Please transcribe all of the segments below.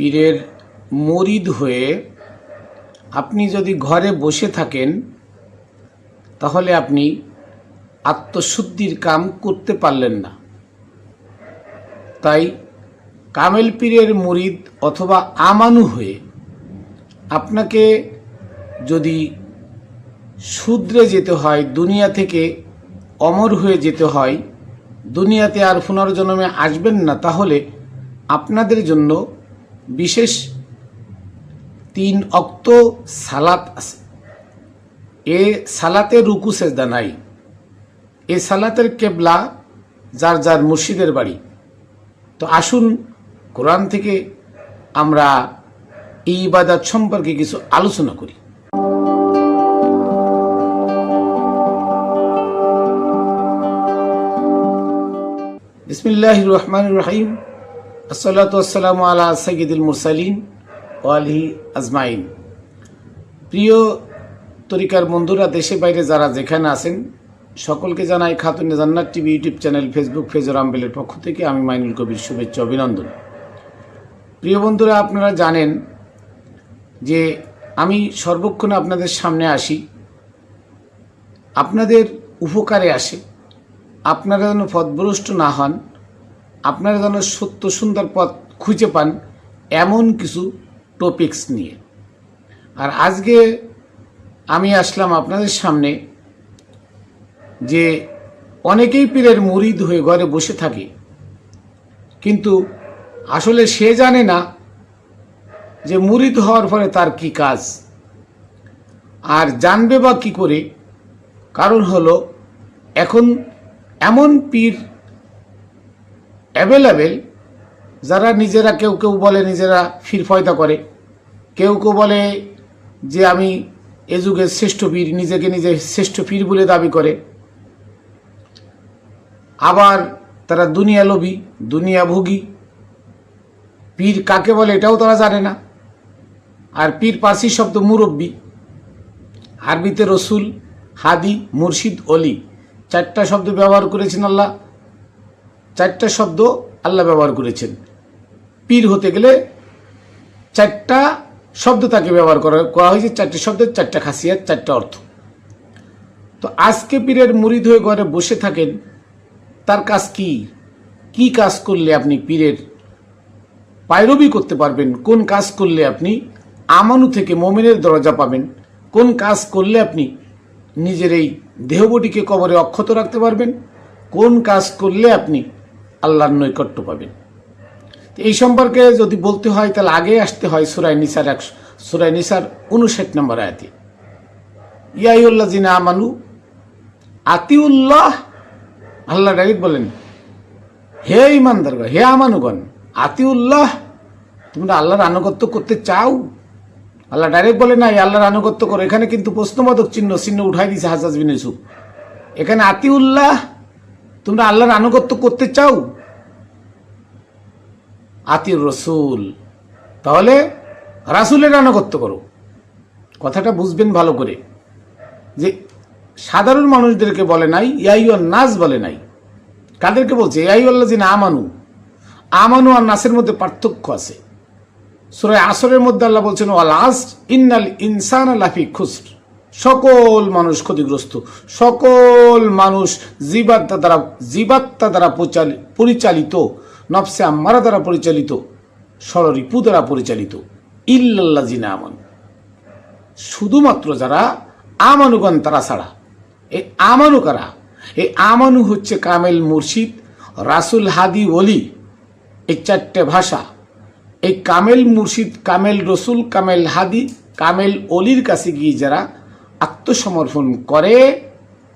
পীরের মরিদ হয়ে আপনি যদি ঘরে বসে থাকেন, তাহলে আপনি আত্মশুদ্ধির কাম করতে পারলেন না। তাই কামেল পীরের মুরিদ অথবা আমানু হয়ে আপনাকে যদি শুদ্রে যেতে হয়, দুনিয়া থেকে অমর হয়ে যেতে হয়, দুনিয়াতে আর পুনর্জন্মে আসবেন না, তাহলে আপনাদের জন্য বিশেষ তিন অক্ত সালাত আছে। এ সালাতে রুকু, সেজদা নাই। এ সালাতের কেবলা যার যার মুর্শিদের বাড়ি। তো আসুন কোরআন থেকে আমরা এই ইবাদত সম্পর্কে কিছু আলোচনা করি। বিসমিল্লাহ রহমান রহিম। আসসালাতু আসসালামু আলা সৈয়দুল মুরসালিন ও আলহি আজমাইন। প্রিয় তরিকার বন্ধুরা দেশে বাইরে যারা যেখানে আছেন, সকলকে জানাই Khatune Jannat TV YouTube channel, Facebook phasor আম্বেলের পক্ষ থেকে আমি মাইনুল কবির শুভেচ্ছা অভিনন্দন। প্রিয় বন্ধুরা, আপনারা জানেন যে আমি সর্বক্ষণ আপনাদের সামনে আসি। আপনাদের উপকারে আসে। আপনারা যেন পথভ্রষ্ট না হন আপনারা যেন সত্য সুন্দর পথ খুঁজে পান এমন কিছু টপিকস নিয়ে। আর আজকে আমি আসলাম আপনাদের সামনে যে অনেকেই পীরের মুরিদ হয়ে ঘরে বসে থাকে, কিন্তু আসলে সে জানে না যে মুরিদ হওয়ার পরে তার কি কাজ, আর জানবে বা কি করে। কারণ হলো, এখন এমন পীর অ্যাভেলেবেল যারা নিজেরা কেউ কেউ বলে নিজেরা ফির ফয়দা করে। কেউ কেউ বলে যে আমি এ যুগের শ্রেষ্ঠ পীর, নিজেকে নিজে শ্রেষ্ঠ পীর বলে দাবি করে। আবার তারা দুনিয়া লোভী, দুনিয়া ভোগী। পীর কাকে বলে এটাও তারা জানে না। আর পীর পার্সি শব্দ মুরব্বী। আরবিতে রসুল, হাদি, মুর্শিদ, অলি। চারটা শব্দ ব্যবহার করেছেন আল্লাহ। চারটা শব্দ আল্লাহ ব্যবহার করেছেন। পীর হতে গেলে চারটা শব্দ তাকে ব্যবহার করা করা হয়েছে, চারটে শব্দের চারটা খাসিয়াত, চারটা অর্থ। তো আজকে পীরের মুরিদ হয়ে ঘরে বসে থাকেন, তার কাজ কি? কি কাজ করলে আপনি পীরের পায়রবি করতে পারবেন? কোন কাজ করলে আপনি আমানু থেকে মোমেনের দরজা পাবেন? কোন কাজ করলে আপনি নিজের এই দেহবটিকে কবরে অক্ষত রাখতে পারবেন? কোন কাজ করলে আপনি আল্লাহর নৈকট্য পাবেন। এই সম্পর্কে যদি বলতে হয়, তাহলে আগে আসতে হয় সুরাই নিসার এক সুরাই নিসার উনষাট নম্বর আয়াতে। ইয়াইউল্লাহ জিনা আমানু আতিউল্লাহ। আল্লাহ ডাইরেক্ট বলেন, হে ইমানদার হে আমানুগণ, আতিউল্লাহ, তোমরা আল্লাহর আনুগত্য করতে চাও? আল্লাহ ডাইরেক্ট বলে নাই আল্লাহর আনুগত্য করো। এখানে কিন্তু প্রশ্নবোধক চিহ্ন চিহ্ন উঠাই দিয়েছে হাজাজ বিন এখানে আতিউল্লাহ তোমরা আল্লাহর আনুগত্য করতে চাও? আতিউর রসুল। তাহলে রাসুলের আনুগত্য করো। কথাটা বুঝবেন ভালো করে। যে সাধারণ মানুষদেরকে বলে নাই ইয়াইয়ার নাস বলে নাই। কাদেরকে বলছে? ইয়াইয়াল্লাহ জিনা আমানু। আমানু আর নাসের মধ্যে পার্থক্য আছে। সুরায় আসরের মধ্যে আল্লাহ বলছেন, ওয়াল আস ইন্নাল ইনসান লাফি খুসর। সকল মানুষ ক্ষতিগ্রস্ত, সকল মানুষ জীবাত্মা দ্বারা জীবাত্মা দ্বারা পরিচালিত, নফসে আম্মারা দ্বারা পরিচালিত ষড়রিপু দ্বারা পরিচালিত ইল্লাল্লাহ জিনা আমান। শুধুমাত্র যারা আমানুগণ তারা ছাড়া। এই আমানু কারা? এই আমানু হচ্ছে কামেল মুর্শিদ, রাসুল হাদি ওলি, এই চারটে ভাষা। এই কামেল মুর্শিদ, কামেল রসুল, কামেল হাদি, কামেল অলির কাছে গিয়ে যারা আত্মসমর্পণ করে,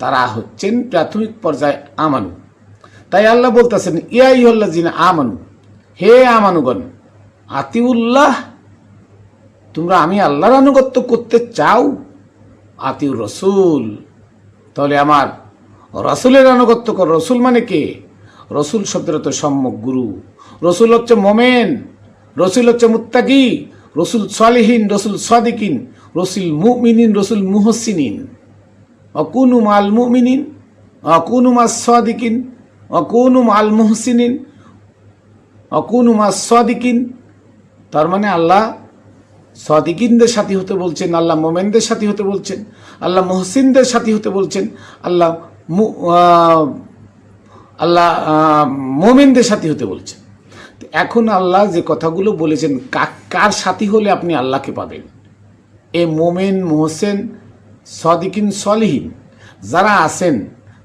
তারা হচ্ছেন প্রাথমিক পর্যায়ে আমানু। তাই আল্লাহ বলতেছেন ইয়াই হল্লা জিনা আমানু, হে আমানুগণ, আতিউল্লাহ, তোমরা আমি আল্লাহর আনুগত্য করতে চাও? আতিউর রসুল তাহলে আমার রসুলের আনুগত্য কর। রসুল মানে কে? রসুল শব্দের তো সম্যক গুরু। রসুল হচ্ছে মোমেন, রসুল হচ্ছে মুত্তাকি, রসুল সালিহীন, রসুল সাদিকিন রসুল মুমিনিন, রসুল মুহসিনিন। অকুনু মাল মুমিনিন, অকুনু মা সাদিকিন, অকুনু মাল মুহসিনিন, অকুনু মা সাদিকিন। তার মানে আল্লাহ সদিকিনদের সাথী হতে বলছেন, আল্লাহ মোমেনদের সাথী হতে বলছেন, আল্লাহ মহসিনদের সাথী হতে বলছেন, আল্লাহ আল্লাহ মোমেনদের সাথী হতে বলছেন। এখন আল্লাহ যে কথাগুলো বলেছেন কার সাথী হলে আপনি আল্লাহকে পাবেন? এ মোমেন মোহসেন সদিকিন সলিহীন। যারা আছেন,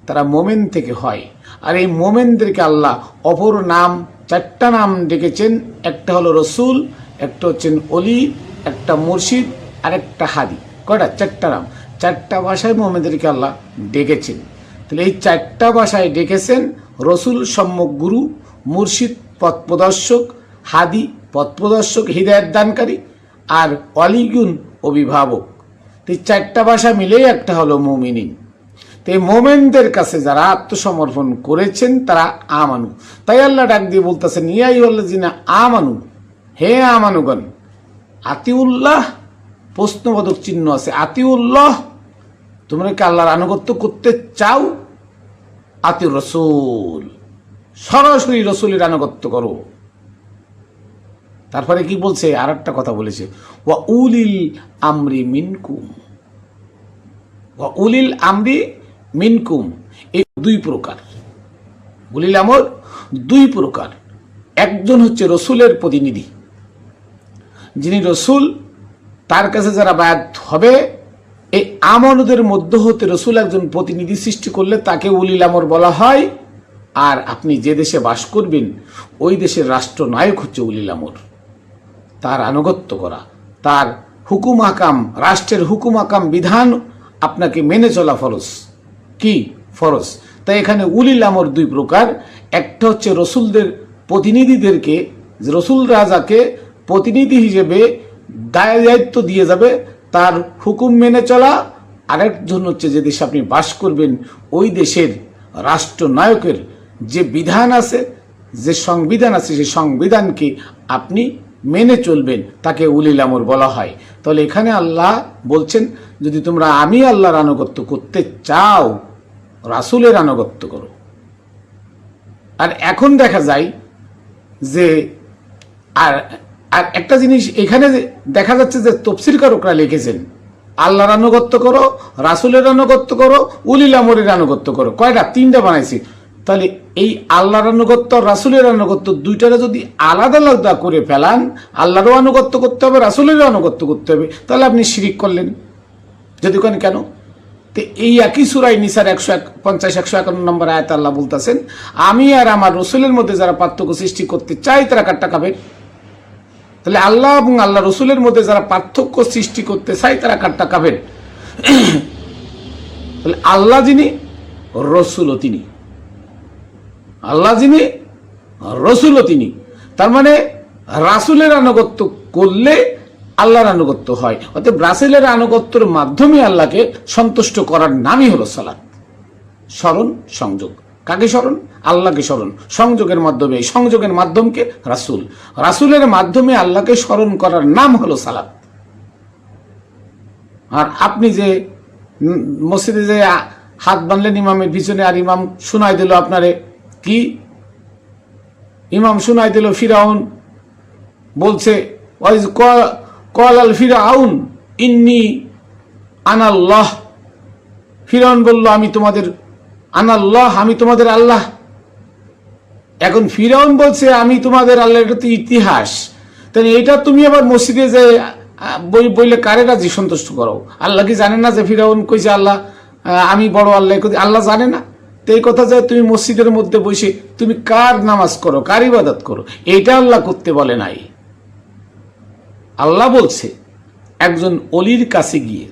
তারা মোমেন থেকে হয়। আর এই মোমেনদেরকে আল্লাহ অপর নাম, চারটা নাম ডেকেছেন। একটা হলো রসুল, একটা হচ্ছেন অলি একটা মুর্শিদ, আর একটা হাদি। কয়টা? চারটা নাম। চারটা ভাষায় মোমেনদেরকে আল্লাহ ডেকেছেন। তাহলে এই চারটা ভাষায় ডেকেছেন রসুল সম্যক গুরু, মুর্শিদ পথ প্রদর্শক, হাদি পথ প্রদর্শক হৃদয়ের দানকারী, আর অলিগুন অভিভাবক। এই চারটা ভাষা মিলেই একটা হলো মুমিনিন তো এই মোমেনদের কাছে যারা আত্মসমর্পণ করেছেন, তারা আমানু। তাই আল্লাহ ডাক দিয়ে বলতেছেন ইয়াই জিনা আমানু, হে আমানুগণ, আতিউল্লাহ, প্রশ্নবোধক চিহ্ন আছে। আতিউল্লাহ, তোমরা কি আল্লাহর আনুগত্য করতে চাও? আতিউর রসুল, সরাসরি রসুলের আনুগত্য করো। তারপরে কি বলছে? আর একটা কথা বলেছে। ওয়া উলিল আমরি মিনকুম। ওয়া উলিল আমরি মিনকুম। এই দুই প্রকার। উলিল আমর দুই প্রকার। একজন হচ্ছে রসুলের প্রতিনিধি, যিনি রসুল, তার কাছে যারা বায়াত হবে, এই আমনদের মধ্য হতে রসুল একজন প্রতিনিধি সৃষ্টি করলে তাকে উলিল আমর বলা হয়। আর আপনি যে দেশে বাস করবেন, ওই দেশের রাষ্ট্রনায়ক হচ্ছে উলিল আমর। তার আনুগত্য করা। তার হুকুম আকাম রাষ্ট্রের হুকুম আকাম বিধান আপনাকে মেনে চলা ফরজ। কি ফরজ? তাই এখানে উলিল আমর দুই প্রকার। একটা হচ্ছে রসুলদের প্রতিনিধিদেরকে রসুল রাজাকে প্রতিনিধি হিসেবে দায় দায়িত্ব দিয়ে যাবে, তার হুকুম মেনে চলা। আরেকজন হচ্ছে যে দেশে আপনি বাস করবেন, ওই দেশের রাষ্ট্রনায়কের যে বিধান আছে, যে সংবিধান আছে, সেই সংবিধানকে আপনি মেনে চলবেন, তাকে উলিল আমর বলা হয়। তাহলে এখানে আল্লাহ বলছেন, যদি তোমরা আমি আল্লাহর আনুগত্য করতে চাও, রাসুলের আনুগত্য করো। আর এখন দেখা যায় যে, আর আর একটা জিনিস এখানে দেখা যাচ্ছে যে তফসির কারকরা লিখেছেন, আল্লাহর আনুগত্য করো, রাসুলের আনুগত্য করো, উলিল আমরের আনুগত্য করো। কয়টা? তিনটা বানাইছি। তাহলে এই আল্লাহর আনুগত্য, রাসুলের আনুগত্য দুইটারে যদি আলাদা আলাদা করে ফেলান, আল্লাহরও আনুগত্য করতে হবে, রাসুলেরও আনুগত্য করতে হবে, তাহলে আপনি শিরিক করলেন। যদি কেন কেন? তো এই একই সুরাই নিসার একশো এক, পঞ্চাশ, একশো একান্ন নম্বর আয়াত আল্লাহ বলতেছেন, আমি আর আমার রসুলের মধ্যে যারা পার্থক্য সৃষ্টি করতে চাই, তারা কাটটা খাবে? তাহলে আল্লাহ এবং আল্লাহ রসুলের মধ্যে যারা পার্থক্য সৃষ্টি করতে চাই, তারা কাটটা খাবেন তাহলে আল্লাহ যিনি, রসুলও তিনি। আল্লাহ যিনি রসুলও তিনি। তার মানে রাসুলের আনুগত্য করলে আল্লাহর আনুগত্য হয়। অতএব রাসুলের আনুগত্যের মাধ্যমে আল্লাহকে সন্তুষ্ট করার নামই হলো সালাত। স্মরণ, সংযোগ। কাকে স্মরণ? আল্লাহকে স্মরণ। সংযোগের মাধ্যমে সংযোগের মাধ্যমকে রাসুল। রাসুলের মাধ্যমে আল্লাহকে স্মরণ করার নাম হলো সালাত। আর আপনি যে মসজিদে যে হাত বানলেন ইমামের, পিছনে আর ইমাম শোনাই দিল আপনারে কি? ইমাম শুনাই দিল ফিরাউন, বলছে, ওয়াইজ কল আল ফিরাউন, ইন্নি আনাল্লাহ। ফিরাউন বলল, আমি তোমাদের আনাল্লাহ, আমি তোমাদের আল্লাহ। এখন ফিরাউন বলছে, আমি তোমাদের আল্লাহ এটা তো ইতিহাস। তাহলে এটা তুমি আবার মসজিদে যে, বই, বইলে কারে রাজি সন্তুষ্ট করো? আল্লাহ কি জানে না যে ফিরাউন কইছে, আল্লাহ আমি বড় আল্লাহ আল্লাহ জানে না। তো এই কথা যে তুমি মসজিদের মধ্যে বসে তুমি কার নামাজ করো, কার ইবাদত করো, এইটা আল্লাহ করতে বলে নাই। আল্লাহ বলছে, একজন অলির কাছে গিয়ে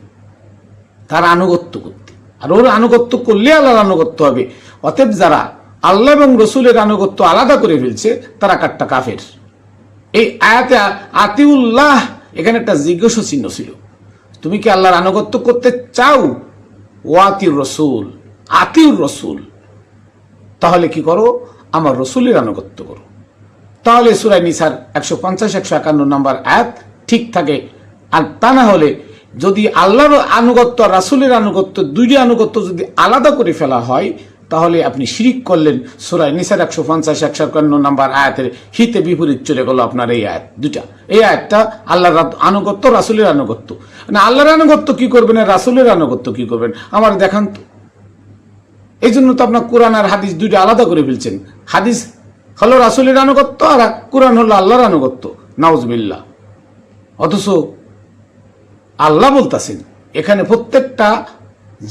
তার আনুগত্য করতে। আর ওর আনুগত্য করলে আল্লাহর আনুগত্য হবে। অতএব যারা আল্লাহ এবং রসুলের আনুগত্য আলাদা করে ফেলছে, তারা কাট্টা কাফের। এই আয়াতে আতিউল্লাহ এখানে একটা জিজ্ঞাসা চিহ্ন ছিল। তুমি কি আল্লাহর আনুগত্য করতে চাও? ও আতিউর রসুল। আতিউর রসুল। তাহলে কি করো? আমার রসুলের আনুগত্য করো। তাহলে সুরাই নিসার একশো পঞ্চাশ, একশো একান্ন নম্বর আয়াত ঠিক থাকে। আর তা না হলে যদি আল্লাহর আনুগত্য আর রাসুলের আনুগত্য, দুইটি আনুগত্য যদি আলাদা করে ফেলা হয়, তাহলে আপনি শিরিক করলেন সুরাই নিসার একশো পঞ্চাশ, একশো একান্ন নম্বর আয়াতের হিতে বিপরীত চলে গেল আপনার এই আয়াত দুটা এই আয়াতটা আল্লাহর আনুগত্য, রাসুলের আনুগত্য। না, আল্লাহর আনুগত্য কি করবেন আর রাসুলের আনুগত্য কি করবেন? আমার দেখান তো। এই জন্য তো আপনার কোরআন আর হাদিস দুইটা আলাদা করে ফেলছেন। হাদিস হলো রাসুলের আনুগত্য আর কোরআন হলো আল্লাহর আনুগত্য। নাউজবিল্লা অথচ আল্লাহ বলতাছেন, এখানে প্রত্যেকটা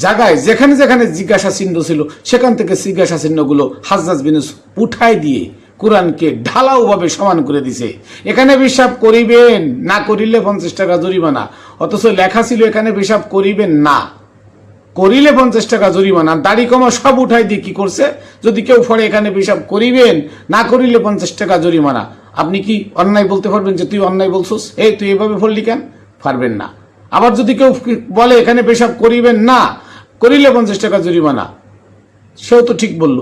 জায়গায় যেখানে যেখানে জিজ্ঞাসা চিহ্ন ছিল, সেখান থেকে জিজ্ঞাসা চিহ্নগুলো হাজরাজ বিনুস উঠায় দিয়ে কোরআনকে ঢালাওভাবে সমান করে দিছে। এখানে পেশাব করিবেন, না করিলে পঞ্চাশ টাকা জরিমানা। অথচ লেখা ছিল, এখানে পেশাব করিবেন না। করিলে পঞ্চাশ টাকা জরিমানা। দাড়ি কমা সব উঠাই দিয়ে কি করছে? যদি কেউ ফরে এখানে পেশাব করিবেন, না করিলে পঞ্চাশ টাকা জরিমানা। আপনি কি অন্যায় বলতে পারবেন যে তুই অন্যায় বলছস? এই, তুই এভাবে ফললি কেন? পারবেন না। আবার যদি কেউ বলে এখানে পেশাব করিবেন না, করিলে পঞ্চাশ টাকা জরিমানা। সেও তো ঠিক বলল।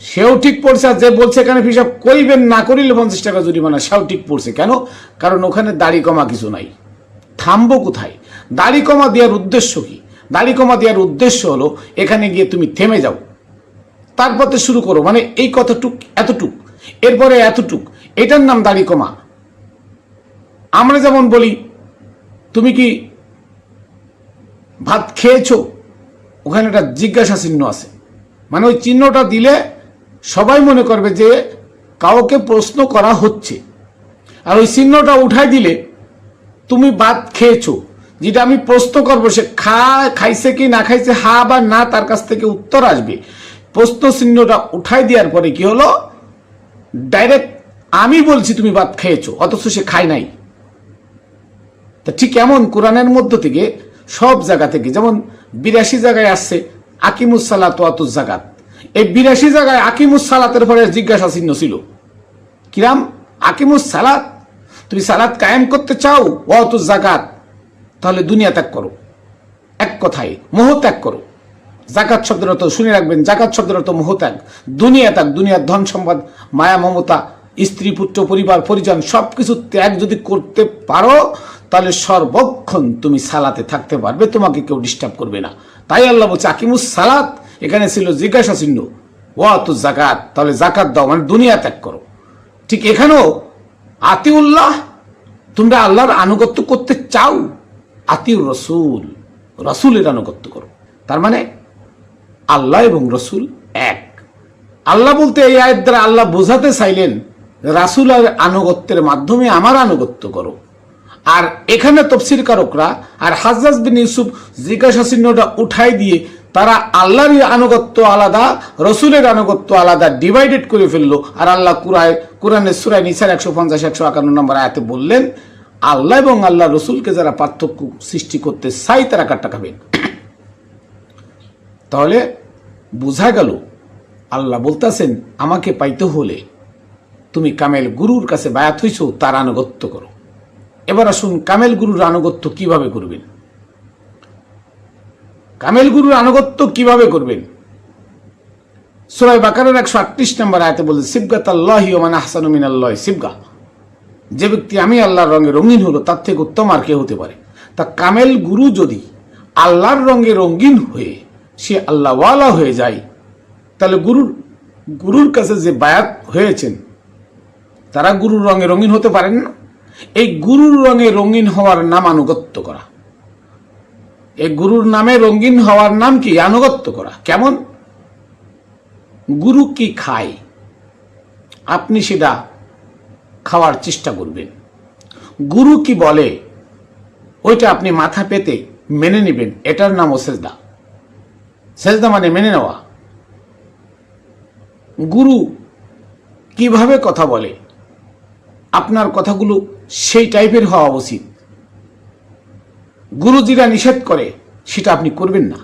সেও ঠিক পড়ছে আর যে বলছে এখানে পেশাব করিবেন, না করিলে পঞ্চাশ টাকা জরিমানা, সেও ঠিক পড়ছে। কেন? কারণ ওখানে দাড়ি কমা কিছু নাই। থামবো কোথায়? দাড়ি কমা দেওয়ার উদ্দেশ্য কি? দাড়ি কমা দেওয়ার উদ্দেশ্য হলো, এখানে গিয়ে তুমি থেমে যাও। তারপর তো শুরু করো মানে এই কতটুক, এতটুক। এরপরে এতটুক, এটার নাম দাড়ি কমা আমরা যেমন বলি, তুমি কি ভাত খেয়েছো? ওখানে একটা জিজ্ঞাসা চিহ্ন আছে। মানে ওই চিহ্নটা দিলে সবাই মনে করবে যে কাউকে প্রশ্ন করা হচ্ছে। আর ওই চিহ্নটা উঠাই দিলে তুমি ভাত খেয়েছো। যেটা আমি প্রশ্ন করব, সে খা, খাইছে কি না খাইছে, হা বা না, তার কাছ থেকে উত্তর আসবে। প্রশ্ন চিহ্নটা উঠাই দেওয়ার পরে কি হলো? ডাইরেক্ট আমি বলছি, তুমি ভাত খেয়েছো, অথচ সে খায় নাই। তা ঠিক এমন কোরআনের মধ্য থেকে, সব জায়গা থেকে, যেমন বিরাশি জায়গায় আসছে, আকিমুস সালাত আতুস জাগাত এই বিরাশি জায়গায় আকিমুস সালাতের পরে জিজ্ঞাসা চিহ্ন ছিল। কিরাম? আকিমুস সালাত? তুমি সালাত কায়েম করতে চাও? অতুস জাগাত তাহলে দুনিয়া ত্যাগ করো। এক কথায়, মোহ ত্যাগ করো। জাকাত শব্দের অর্থ শুনে রাখবেন, জাকাত শব্দের অর্থ মোহ ত্যাগ। দুনিয়া ত্যাগ, দুনিয়ার ধন সম্পদ, মায়া, মমতা, স্ত্রী, পুত্র, পরিবার, পরিজন সব কিছু ত্যাগ যদি করতে পারো, তাহলে সর্বক্ষণ তুমি সালাতে থাকতে পারবে, তোমাকে কেউ ডিস্টার্ব করবে না। তাই আল্লাহ বলছে, আকিমুস সালাত। এখানে ছিল জিজ্ঞাসা চিহ্ন। ও তো জাকাত, তাহলে জাকাত দাও মানে দুনিয়া ত্যাগ করো। ঠিক এখানেও আতিউল্লাহ, তোমরা আল্লাহর আনুগত্য করতে চাও। আতিউর রসুল, রসুলের আনুগত্য করো। তার মানে আল্লাহ এবং রসুল এক। আল্লাহ বলতে এই আয়ের দ্বারা আল্লাহ বোঝাতে চাইলেন রাসুল আর আনুগত্যের মাধ্যমে আমার আনুগত্য করো। আর এখানে তফসির কারকরা আর হাজাজ বিন ইউসুফ জিজ্ঞাসা চিহ্নটা উঠাই দিয়ে তারা আল্লাহর আনুগত্য আলাদা, রসুলের আনুগত্য আলাদা ডিভাইডেড করে ফেলল। আর আল্লাহ কুরায় কোরআনের সুরায় নিসার একশো পঞ্চাশ, একশো একান্ন নম্বর আয়াতে বললেন আল্লাহ এবং আল্লাহ রসুলকে যারা পার্থক্য সৃষ্টি করতে চাই তারা কাটটা খাবেন তাহলে বোঝা গেল, আল্লাহ বলতেছেন, আমাকে পাইতে হলে তুমি কামেল গুরুর কাছে বায়াত হইছ, তার আনুগত্য করো। এবার আসুন, কামেল গুরুর আনুগত্য কীভাবে করবেন? কামেল গুরুর আনুগত্য কীভাবে করবেন? সুরাই বাকারের একশো আটত্রিশ নম্বর আয়তে বলছে সিবগাত আল্লাহ ওমান আহসান আল্লাহ সিবগা। যে ব্যক্তি আমি আল্লাহর রঙে রঙিন হলো, তার থেকে উত্তম আর কে হতে পারে? তা কামেল গুরু যদি আল্লাহর রঙে রঙিন হয়ে সে আল্লাহওয়ালা হয়ে যায়, তাহলে গুরুর গুরুর কাছে যে বায়াত হয়েছেন, তারা গুরুর রঙে রঙিন হতে পারেন না। এই গুরুর রঙে রঙিন হওয়ার নাম আনুগত্য করা। এই গুরুর নামে রঙিন হওয়ার নাম কি আনুগত্য করা? কেমন? গুরু কি খায়? আপনি সেটা খাওয়ার চেষ্টা করবেন। গুরু কি বলে, ওইটা আপনি মাথা পেতে মেনে নেবেন, এটার নাম নামও সেজদা। সেজদা মানে মেনে নেওয়া। গুরু কীভাবে কথা বলে? আপনার কথাগুলো সেই টাইপের হওয়া উচিত। গুরু যেটা নিষেধ করে, সেটা আপনি করবেন না।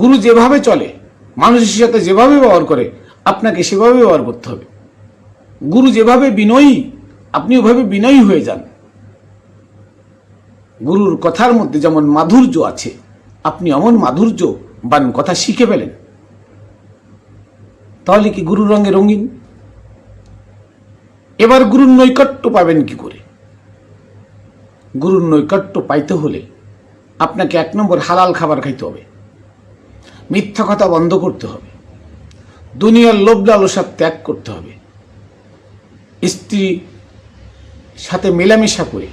গুরু যেভাবে চলে, মানুষের সাথে যেভাবে ব্যবহার করে, আপনাকে সেভাবে ব্যবহার করতে হবে। গুরু যেভাবে বিনয়ী, আপনি ওভাবে বিনয়ী হয়ে যান। গুরুর কথার মধ্যে যেমন মাধুর্য আছে, আপনি এমন মাধুর্য বান কথা শিখে পেলেন তাহলে কি গুরুর রঙে রঙিন? এবার গুরুর নৈকট্য পাবেন কি করে? গুরুর নৈকট্য পাইতে হলে আপনাকে এক নম্বর হালাল খাবার খাইতে হবে। মিথ্যা কথা বন্ধ করতে হবে। দুনিয়ার লোভ লালসা ত্যাগ করতে হবে। স্ত্রী সাথে মেলামেশা করে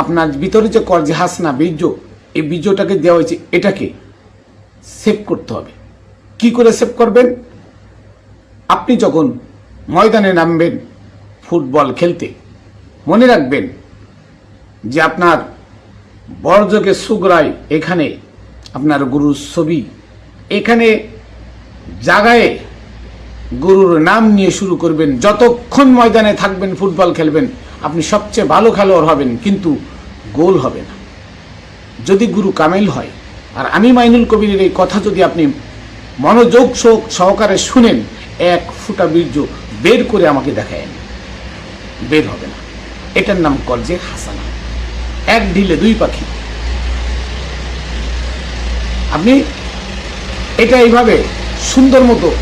আপনার ভিতরে যে হাসনা, বীর্য, এই বীর্যটাকে দেওয়া হয়েছে, এটাকে সেভ করতে হবে। কি করে সেভ করবেন? আপনি যখন ময়দানে নামবেন ফুটবল খেলতে, মনে রাখবেন যে আপনার বড়যোগে সুগরাই এখানে আপনার গুরুর ছবি, এখানে জাগায় গুরুর নাম নিয়ে শুরু করবেন। যতক্ষণ ময়দানে থাকবেন, ফুটবল খেলবেন, আপনি সবচেয়ে ভালো খেলোয়াড় হবেন, কিন্তু গোল হবে না। যদি গুরু কামেল হয়, আর আমি মাইনুল কবিরের এই কথা যদি আপনি মনোযোগ সহ- সহকারে শুনেন, এক ফুটা বীর্য বের করে আমাকে দেখায় বের হবে না। এটার নাম কর্জে হাসানা। এক ঢিলে দুই পাখি। আপনি এটা এইভাবে সুন্দর মতো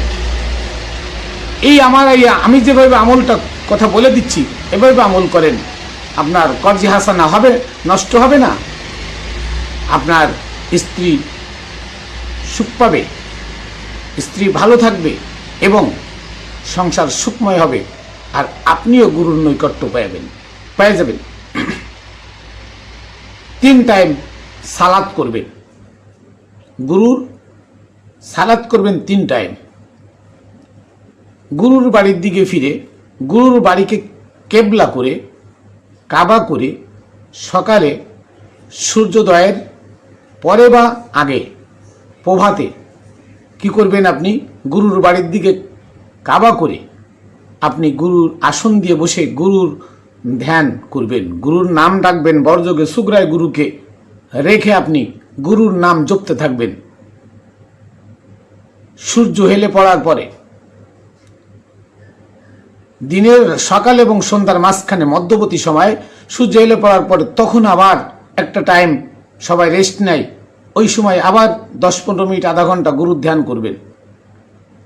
এই আমার এই, আমি যেভাবে আমলটা কথা বলে দিচ্ছি, এভাবে আমল করেন। আপনার কর্জি হাসানা হবে, নষ্ট হবে না। আপনার স্ত্রী সুখ পাবে, স্ত্রী ভালো থাকবে এবং সংসার সুখময় হবে, আর আপনিও গুরুর নৈকট্য পাইবেন পেয়ে যাবেন। তিন টাইম সালাদ করবেন। গুরুর সালাদ করবেন তিন টাইম। গুরুর বাড়ির দিকে ফিরে, গুরুর বাড়িকে কেবলা করে, কাবা করে সকালে সূর্যোদয়ের পরে বা আগে প্রভাতে কি করবেন আপনি? গুরুর বাড়ির দিকে কাবা করে আপনি গুরুর আসন দিয়ে বসে গুরুর ধ্যান করবেন। গুরুর নাম ডাকবেন বর্জকে সুগ্রায় গুরুকে রেখে আপনি গুরুর নাম জপতে থাকবেন। সূর্য হেলে পড়ার পরে দিনের সকাল এবং সন্ধ্যার মাঝখানে মধ্যবর্তী সময় সূর্য এলে পড়ার পরে তখন আবার একটা টাইম সবাই রেস্ট নেয়। ওই সময় আবার দশ পনেরো মিনিট, আধা ঘণ্টা গুরুর ধ্যান করবেন।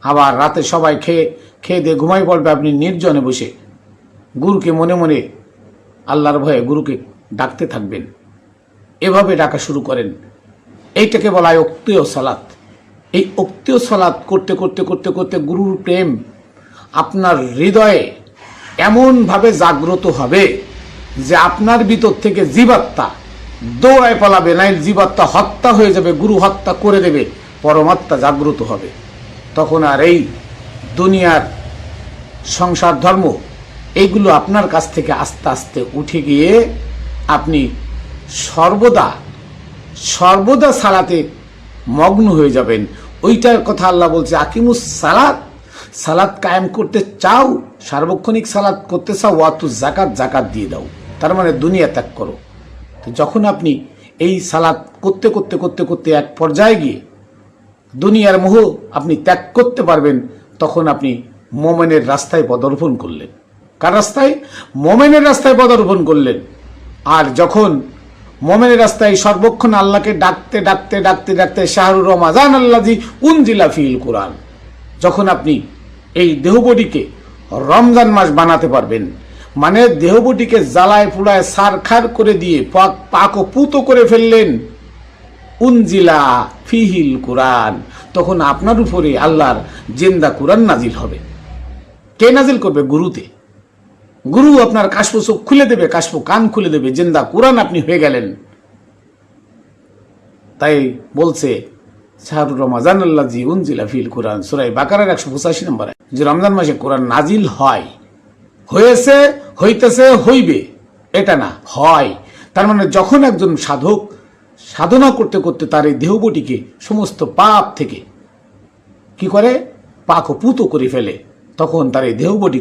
আবার রাতে সবাই খেয়ে খেয়ে দিয়ে ঘুমাই পড়বে আপনি নির্জনে বসে। গুরুকে মনে মনে আল্লাহর ভয়ে গুরুকে ডাকতে থাকবেন। এভাবে ডাকা শুরু করেন। এইটাকে বলা হয় অক্তীয় সালাত এই অক্তীয় সালাত করতে করতে করতে করতে গুরুর প্রেম আপনার হৃদয়ে এমনভাবে জাগ্রত হবে যে আপনার ভিতর থেকে জীবাত্মা দৌড়ায় পালাবে নাই জীবাত্মা হত্যা হয়ে যাবে, গুরু হত্যা করে দেবে, পরমাত্মা জাগ্রত হবে। তখন আর এই দুনিয়ার সংসার ধর্ম, এইগুলো আপনার কাছ থেকে আস্তে আস্তে উঠে গিয়ে আপনি সর্বদা সর্বদা সালাতে মগ্ন হয়ে যাবেন। ওইটার কথা আল্লাহ বলছে, আকিমুস সালাত সালাত কায়েম করতে চাও, সার্বক্ষণিক সালাদ করতে চাও, ওয়াতু জাকাত জাকাত দিয়ে দাও। তার মানে দুনিয়া ত্যাগ করো। তো যখন আপনি এই সালাদ করতে করতে করতে করতে এক পর্যায়ে গিয়ে দুনিয়ার মোহ আপনি ত্যাগ করতে পারবেন, তখন আপনি মোমেনের রাস্তায় পদার্পণ করলেন। কার রাস্তায়? মোমেনের রাস্তায় পদার্পণ করলেন। আর যখন মোমেনের রাস্তায় সর্বক্ষণ আল্লাহকে ডাকতে ডাকতে ডাকতে ডাকতে, শাহরুর রমাজান আল্লাজি উনজিলা ফিল কোরআন, যখন আপনি এই দেহবডিকে রমজান মাস বানাতে পারবেন। মানে দেহবডিকে জ্বালায় ফুলায় সারখার করে দিয়ে পাক পাক পুতো করে ফেললেন। উনজিলা ফিহিল কোরআন। তখন আপনার উপরে আল্লাহর জেন্দা কোরআন নাজিল হবে। কে নাজিল করবে? গুরুতে। গুরু আপনার কাশপ চোখ খুলে দেবে কাশপ কান খুলে দেবে, জেন্দা কোরআন আপনি হয়ে গেলেন। তাই বলছে শাহরুর রমাজান আল্লাহ জি উনজিলা ফিল কোরআন সুরাই বাকারের একশো পঁচাশি নম্বরে, যে রমজান মাসে কোরআন নাজিল হয়, হয়েছে, হইতেছে, হইবে, এটা না, হয়। তার মানে যখন একজন সাধক সাধনা করতে করতে তার এই দেহবটিকে সমস্ত পাপ থেকে কি করে? পাক ও পুতো করে ফেলে। তখন তার এই দেহবটি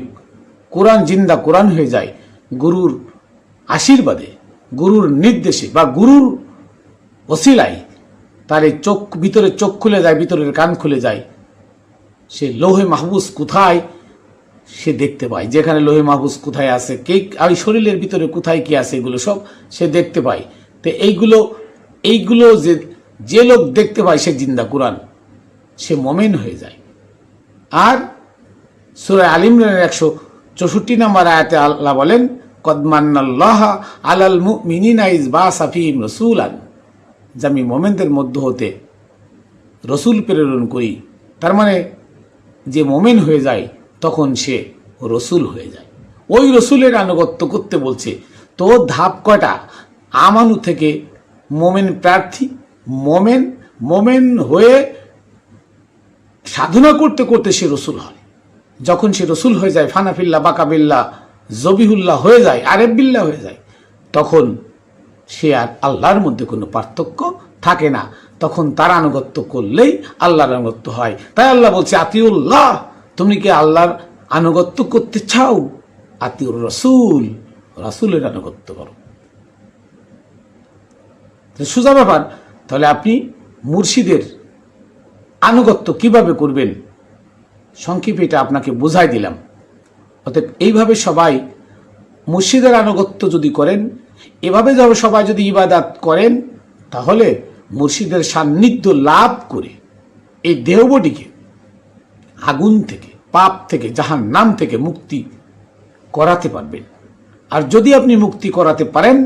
কোরআন জিন্দা কোরআন হয়ে যায় গুরুর আশীর্বাদে, গুরুর নির্দেশে বা গুরুর ওসিলাই তার এই চোখ, ভিতরে চোখ খুলে যায়, ভিতরের কান খুলে যায়। সে লোহে মাহবুস কোথায়? সে দেখতে পায়। যেখানে লোহে মাহবুস কোথায় আছে, কে, আর শরীরের ভিতরে কোথায় কি আছে, এগুলো সব সে দেখতে পায়। তো এইগুলো এইগুলো যে যে লোক দেখতে পায়, সে জিন্দা কোরআন। সে মোমেন হয়ে যায়। আর সুরায় আলিমরানের একশো চৌষট্টি নম্বর আয়াতে আল্লাহ বলেন কদমান্নাল্লাহ আলাল মুমিনিনা ইজ বা সাফিম রসুলান। যে আমি মোমেনদের মধ্য হতে রসুল প্রেরণ করি, তার মানে যে মোমেন হয়ে যায়, তখন সে রসুল হয়ে যায়। ওই রসুলের আনুগত্য করতে বলছে, তো ধাপ কয়টা? আমানু থেকে মোমেন প্রার্থী, মোমেন মোমেন হয়ে সাধনা করতে করতে সে রসুল হয়। যখন সে রসুল হয়ে যায়, ফানাফিল্লা, বাকাবিল্লা, জবিহুল্লাহ হয়ে যায় আরেবিল্লা হয়ে যায়, তখন সে আর আল্লাহর মধ্যে কোনো পার্থক্য থাকে না। তখন তার আনুগত্য করলেই আল্লাহর আনুগত্য হয়। তাই আল্লাহ বলছে, আতিউল্লাহ, তুমি কি আল্লাহর আনুগত্য করতে চাও? আতিউর রসুল, রসুলের আনুগত্য করো। সোজা ব্যাপার, তাহলে আপনি মুর্শিদের আনুগত্য কীভাবে করবেন? সংক্ষেপে এটা আপনাকে বোঝাই দিলাম। অতএব এইভাবে সবাই মুর্শিদের আনুগত্য যদি করেন এভাবে যবে সবাই যদি ইবাদাত করেন, তাহলে মুর্শিদের সান্নিধ্য লাভ করে এই দেহবটিকে, আগুন থেকে, পাপ থেকে জাহান নাম থেকে মুক্তি করাতে পারবেন। আর যদি আপনি মুক্তি করাতে পারেন,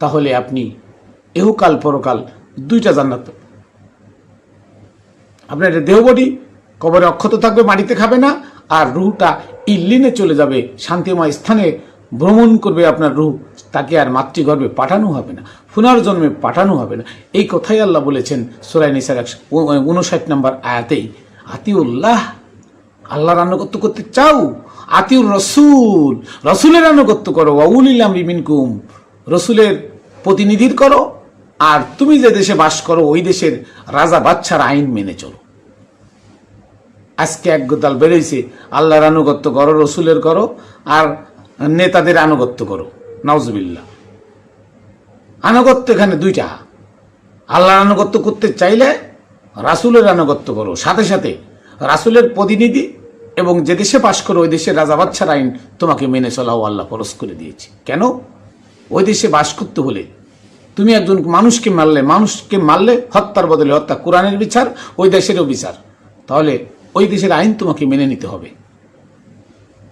তাহলে আপনি এহকাল পরকাল দুইটা জান্নাত আপনার এটা দেহবডি কবরে অক্ষত থাকবে, মাটিতে খাবে না, আর রুহটা ইল্লিনে চলে যাবে শান্তিময় স্থানে ভ্রমণ করবে আপনার রুহ তাকে আর মাতৃগর্ভে পাঠানো হবে না, পুনর্জন্মে পাঠানো হবে না। এই কথাই আল্লাহ বলেছেন সুরাই নিসার একশো উনষাট নম্বর আয়াতেই। আতিউল্লাহ, আল্লাহর আনুগত্য করতে চাও? আতিউর রসুল, রসুলের আনুগত্য করো ওয়াউলিলাম বিমিনকুম রসুলের প্রতিনিধির করো, আর তুমি যে দেশে বাস করো, ওই দেশের রাজা বাচ্চার আইন মেনে চলো। আজকে এক গোতাল বেরোইছে আল্লাহর আনুগত্য করো, রসুলের করো, আর নেতাদের আনুগত্য করো। নওজবিল্লা আনুগত্য এখানে দুইটা। আল্লাহর আনুগত্য করতে চাইলে রাসুলের আনুগত্য করো। সাথে সাথে রাসুলের প্রতিনিধি এবং যে দেশে বাস করো ওই দেশের রাজা বাচ্চার আইন তোমাকে মেনে চলাও আল্লাহ পরশ করে দিয়েছে। কেন? ওই দেশে বাস করতে হলে তুমি একজন মানুষকে মারলে মানুষকে মারলে হত্যার বদলে, হত্যা কোরআনের বিচার, ওই দেশেরও বিচার। তাহলে ওই দেশের আইন তোমাকে মেনে নিতে হবে।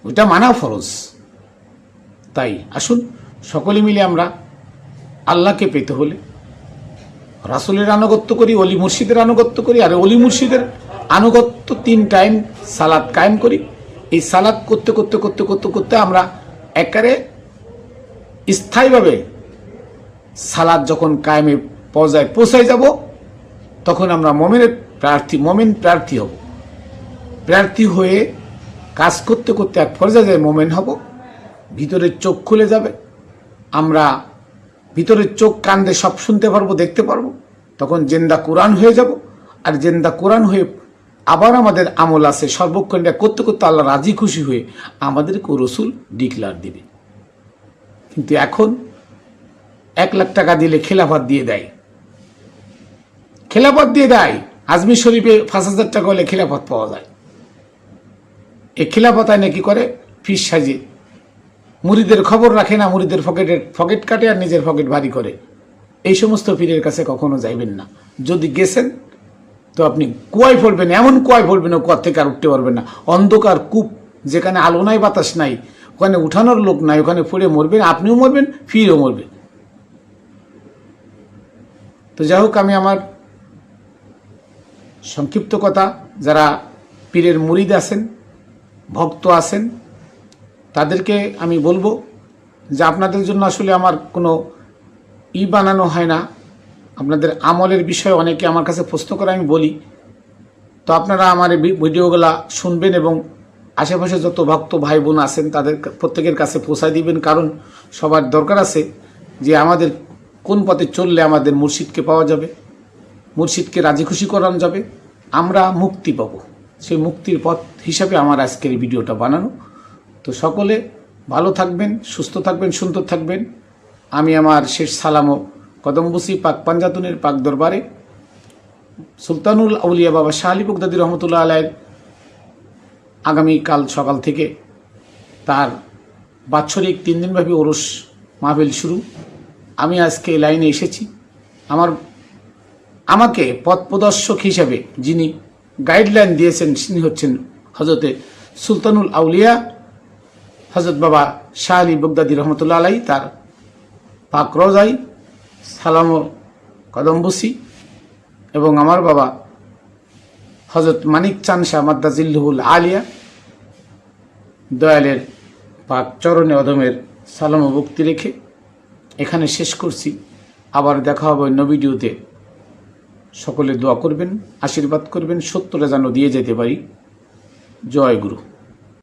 ওইটা মানা ফরজ। তাই আসুন সকলে মিলে আমরা আল্লাহকে পেতে হলে রাসুলের আনুগত্য করি অলি মুর্শিদের আনুগত্য করি, আর অলি মুর্শিদের আনুগত্য তিন টাইম সালাদ কায়েম করি। এই সালাদ করতে করতে করতে করতে করতে আমরা একারে স্থায়ীভাবে সালাদ যখন কায়েমে পর্যায়ে পৌঁছায় যাব, তখন আমরা মোমেনের প্রার্থী, মোমেন প্রার্থী হব। প্রার্থী হয়ে কাজ করতে করতে এক পর্যায়ে মোমেন হব। ভিতরের চোখ খুলে যাবে। আমরা ভিতরের চোখ কান্দে সব শুনতে পারব, দেখতে পারব। তখন জেন্দা কোরআন হয়ে যাব। আর জেন্দা কোরআন হয়ে আবার আমাদের আমল আছে সর্বক্ষণটা করতে করতে আল্লাহ রাজি খুশি হয়ে আমাদেরকে রসুল ডিক্লার দিবে। কিন্তু এখন এক লাখ টাকা দিলে খেলাফত দিয়ে দেয়। খেলাফত দিয়ে দেয়। আজমির শরীফে পাঁচ হাজার টাকা হলে খেলাফত পাওয়া যায়। এই খেলাফতায় নাকি করে? ফিস সাজে মুড়িদের খবর রাখে না, মুড়িদের পকেটের পকেট কাটে আর নিজের পকেট ভারী করে। এই সমস্ত পীরের কাছে কখনো যাইবেন না। যদি গেছেন, তো আপনি কুয়ায় পড়বেন, এমন কুয়ায় পড়বেন, ও কুয়ার থেকে আর উঠতে পারবেন না। অন্ধকার কূপ, যেখানে আলো নাই, বাতাস নাই, ওখানে উঠানোর লোক নাই, ওখানে পড়ে মরবেন, আপনিও মরবেন ফিরেও মরবে তো যাই হোক, আমি আমার সংক্ষিপ্ত কথা, যারা পীরের মুরিদ আছেন, ভক্ত আছেন তাদেরকে আমি বলব যে আপনাদের জন্য আসলে আমার কোনো ই বানানো হয় না। আপনাদের আমলের বিষয়ে অনেকে আমার কাছে প্রশ্ন করে, আমি বলি। তো আপনারা আমার এই ভিডিওগুলা শুনবেন এবং আশেপাশে যত ভক্ত ভাই বোন আছেন, তাদের প্রত্যেকের কাছে পৌঁছায় দিবেন। কারণ সবার দরকার আছে যে আমাদের কোন পথে চললে আমাদের মুর্শিদকে পাওয়া যাবে, মুর্শিদকে রাজি খুশি করানো যাবে। আমরা মুক্তি পাবো। সেই মুক্তির পথ হিসাবে আমার আজকের এই ভিডিওটা বানানো। তো সকলে ভালো থাকবেন, সুস্থ থাকবেন, সুন্দর থাকবেন। আমি আমার শেষ সালামও কদমবুসি পাক পাঞ্জাতুনের পাক দরবারে। সুলতানুল আউলিয়া বাবা শাহ আলী বগদাদি রহমতুল্লাহ আলাইয়ের আগামীকাল সকাল থেকে তার বাৎসরিক তিন দিনব্যাপী ওরস মাহফিল শুরু। আমি আজকে এই লাইনে এসেছি। আমার, আমাকে পথ প্রদর্শক হিসাবে যিনি গাইডলাইন দিয়েছেন, তিনি হচ্ছেন হজরতে সুলতানুল আউলিয়া। হজরত বাবা শাহ আলী বগদাদি রহমতুল্লাহ আলাই তার পাক রোজাই, সালাম ও কদম বসি এবং আমার বাবা হজরত মানিক চান শাহ মাদ্দাজিল্লুহুল আলিয়া, দয়ালের পাক চরণে অদমের সালাম ভক্তি রেখে এখানে শেষ করছি। আবার দেখা হবে অন্য ভিডিওতে। সকলে দোয়া করবেন, আশীর্বাদ করবেন সত্যটা যেন দিয়ে যেতে পারি। জয় গুরু।